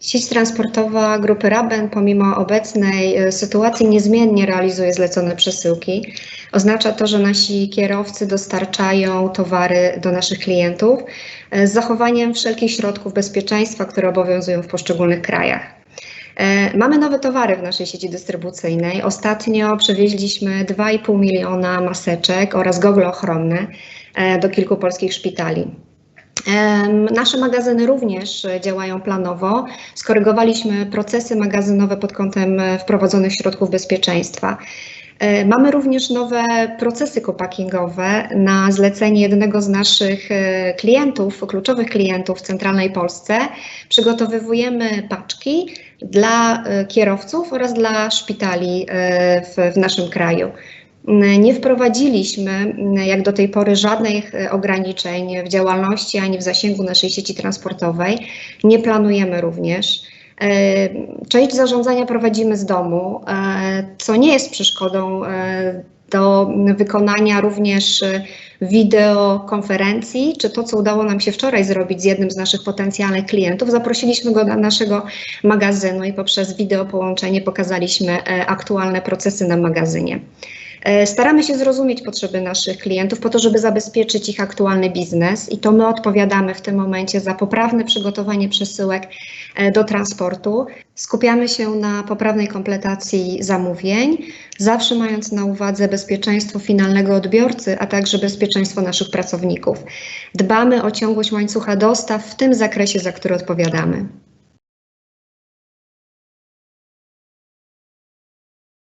Sieć transportowa grupy Raben pomimo obecnej e, sytuacji niezmiennie realizuje zlecone przesyłki. Oznacza to, że nasi kierowcy dostarczają towary do naszych klientów e, z zachowaniem wszelkich środków bezpieczeństwa, które obowiązują w poszczególnych krajach. E, Mamy nowe towary w naszej sieci dystrybucyjnej. Ostatnio przewieźliśmy 2,5 miliona maseczek oraz gogle ochronne do kilku polskich szpitali. Nasze magazyny również e, działają planowo. Skorygowaliśmy procesy magazynowe pod kątem e, wprowadzonych środków bezpieczeństwa. E, Mamy również nowe procesy kopackingowe na zlecenie jednego z naszych klientów, kluczowych klientów w centralnej Polsce. Przygotowujemy paczki dla kierowców oraz dla szpitali w, w naszym kraju. Nie wprowadziliśmy mm, jak do tej pory żadnych e, ograniczeń w działalności ani w zasięgu naszej sieci transportowej. Nie planujemy również. E, Część zarządzania prowadzimy z domu, e, co nie jest przeszkodą do wykonania również wideokonferencji, czy to, co udało nam się wczoraj zrobić z jednym z naszych potencjalnych klientów. Zaprosiliśmy go do naszego magazynu i poprzez wideo połączenie pokazaliśmy aktualne procesy na magazynie. E, Staramy się zrozumieć potrzeby naszych klientów po to, żeby zabezpieczyć ich aktualny biznes i to my odpowiadamy w tym momencie za poprawne przygotowanie przesyłek e, do transportu. Skupiamy się na poprawnej kompletacji zamówień, zawsze mając na uwadze bezpieczeństwo finalnego odbiorcy, a także bezpieczeństwo naszych pracowników. Dbamy o ciągłość łańcucha dostaw w tym zakresie, za który odpowiadamy.